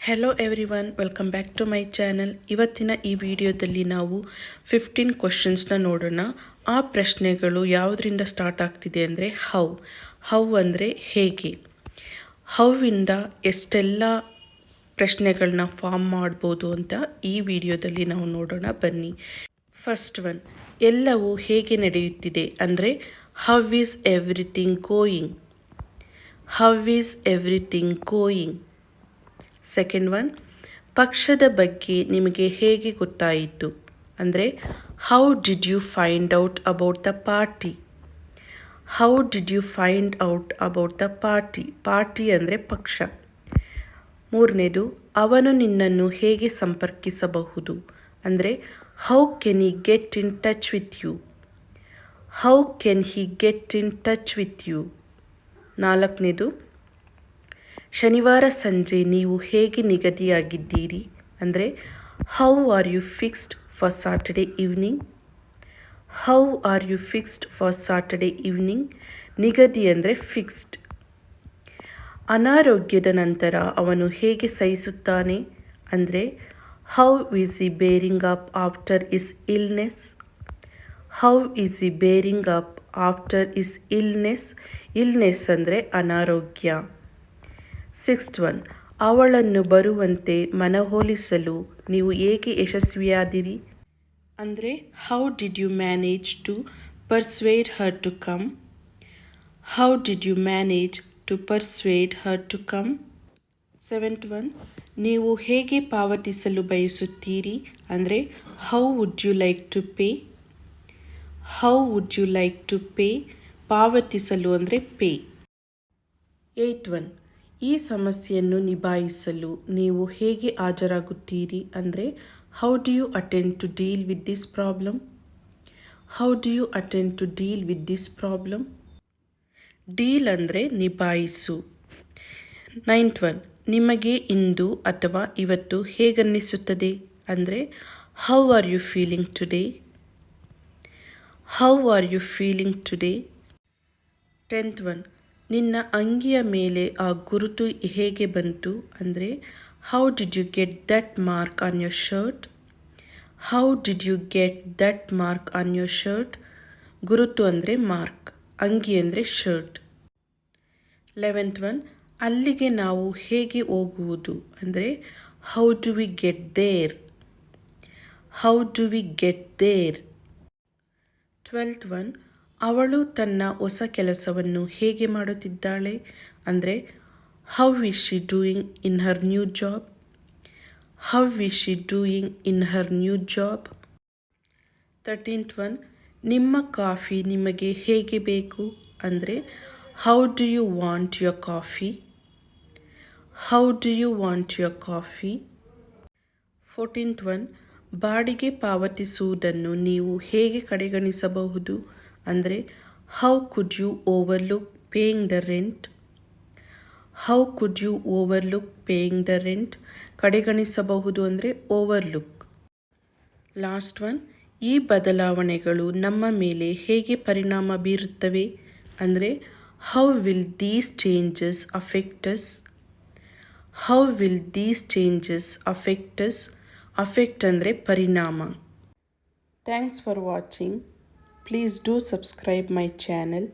Hello everyone welcome back to my channel ಇವತ್ತಿನ ಈ ವಿಡಿಯೋದಲ್ಲಿ ನಾವು ಫಿಫ್ಟೀನ್ ಕ್ವಶನ್ಸ್ನ ನೋಡೋಣ. ಆ ಪ್ರಶ್ನೆಗಳು ಯಾವುದರಿಂದ ಸ್ಟಾರ್ಟ್ ಆಗ್ತಿದೆ ಅಂದರೆ ಹೌ ಹೌ ಅಂದರೆ ಹೇಗೆ? ಹೌವಿಂದ ಎಷ್ಟೆಲ್ಲ ಪ್ರಶ್ನೆಗಳನ್ನ ಫಾರ್ಮ್ ಮಾಡ್ಬೋದು ಅಂತ ಈ ವಿಡಿಯೋದಲ್ಲಿ ನಾವು ನೋಡೋಣ. ಬನ್ನಿ. ಫಸ್ಟ್ ಒನ್ ಎಲ್ಲವೂ ಹೇಗೆ ನಡೆಯುತ್ತಿದೆ ಅಂದರೆ how is everything going how is everything going second one ಪಕ್ಷದ ಬಗ್ಗೆ ನಿಮಗೆ ಹೇಗೆ ಗೊತ್ತಾಯಿತು? ಅಂದರೆ how did you find out about the party how did you find out about the party party ಅಂದರೆ ಪಕ್ಷ. ಮೂರನೇದು, ಅವನು ನಿನ್ನನ್ನು ಹೇಗೆ ಸಂಪರ್ಕಿಸಬಹುದು? ಅಂದರೆ how can he get in touch with you how can he get in touch with you ನಾಲ್ಕನೇದು ಶನಿವಾರ ಸಂಜೆ ನೀವು ಹೇಗೆ ನಿಗದಿಯಾಗಿದ್ದೀರಿ? ಅಂದರೆ how are you fixed for Saturday evening how are you fixed for Saturday evening ನಿಗದಿ ಅಂದರೆ ಫಿಕ್ಸ್ಡ್ ಅನಾರೋಗ್ಯದ ನಂತರ ಅವನು ಹೇಗೆ ಸಹಿಸುತ್ತಾನೆ? ಅಂದರೆ how is he bearing up after his illness how is he bearing up after his illness illness ಅಂದರೆ ಅನಾರೋಗ್ಯ. ಸಿಕ್ಸ್ತ್ ಒನ್ ಅವಳನ್ನು ಬರುವಂತೆ ಮನವೊಲಿಸಲು ನೀವು ಏಕೆ ಯಶಸ್ವಿಯಾದಿರಿ? ಅಂದರೆ how did you manage to persuade her to come how did you manage to persuade her to come seventh one ನೀವು ಹೇಗೆ ಪಾವತಿಸಲು ಬಯಸುತ್ತೀರಿ? ಅಂದರೆ how would you like to pay how would you like to pay ಪಾವತಿಸಲು ಅಂದರೆ pay eight one ಈ ಸಮಸ್ಯೆಯನ್ನು ನಿಭಾಯಿಸಲು ನೀವು ಹೇಗೆ ಹಾಜರಾಗುತ್ತೀರಿ ಅಂದರೆ how do you attend to deal with this problem how do you attend to deal with this problem deal ಅಂದರೆ ನಿಭಾಯಿಸು. ನೈನ್ತ್ ಒನ್ ನಿಮಗೆ ಇಂದು ಅಥವಾ ಇವತ್ತು ಹೇಗನ್ನಿಸುತ್ತದೆ ಅಂದರೆ how are you feeling today how are you feeling today tenth one ನಿನ್ನ ಅಂಗಿಯ ಮೇಲೆ ಆ ಗುರುತು ಹೇಗೆ ಬಂತು ಅಂದರೆ how did you get that mark on your shirt how did you get that mark on your shirt ಗುರುತು ಅಂದರೆ ಮಾರ್ಕ್, ಅಂಗಿ ಅಂದರೆ ಶರ್ಟ್ ಲೆವೆಂತ್ ಒನ್ ಅಲ್ಲಿಗೆ ನಾವು ಹೇಗೆ ಹೋಗುವುದು ಅಂದರೆ how do we get there how do we get there twelfth one ಅವಳು ತನ್ನ ಹೊಸ ಕೆಲಸವನ್ನು ಹೇಗೆ ಮಾಡುತ್ತಿದ್ದಾಳೆ ಅಂದರೆ how is she doing in her new job how is she doing in her new job thirteenth one ನಿಮ್ಮ ಕಾಫಿ ನಿಮಗೆ ಹೇಗೆ ಬೇಕು? ಅಂದರೆ how do you want your coffee how do you want your coffee fourteenth one ಬಾಡಿಗೆ ಪಾವತಿಸುವುದನ್ನು ನೀವು ಹೇಗೆ ಕಡೆಗಣಿಸಬಹುದು? ಅಂದರೆ how could you overlook paying the rent how could you overlook paying the rent ಕಡೆಗಣಿಸಬಹುದು ಅಂದರೆ ಓವರ್ಲುಕ್ ಲಾಸ್ಟ್ ಒನ್ ಈ ಬದಲಾವಣೆಗಳು ನಮ್ಮ ಮೇಲೆ ಹೇಗೆ ಪರಿಣಾಮ ಬೀರುತ್ತವೆ? ಅಂದರೆ how will these changes affects how will these changes affects affect ಅಂದರೆ, ಪರಿಣಾಮ. Thanks for watching Please do subscribe my channel.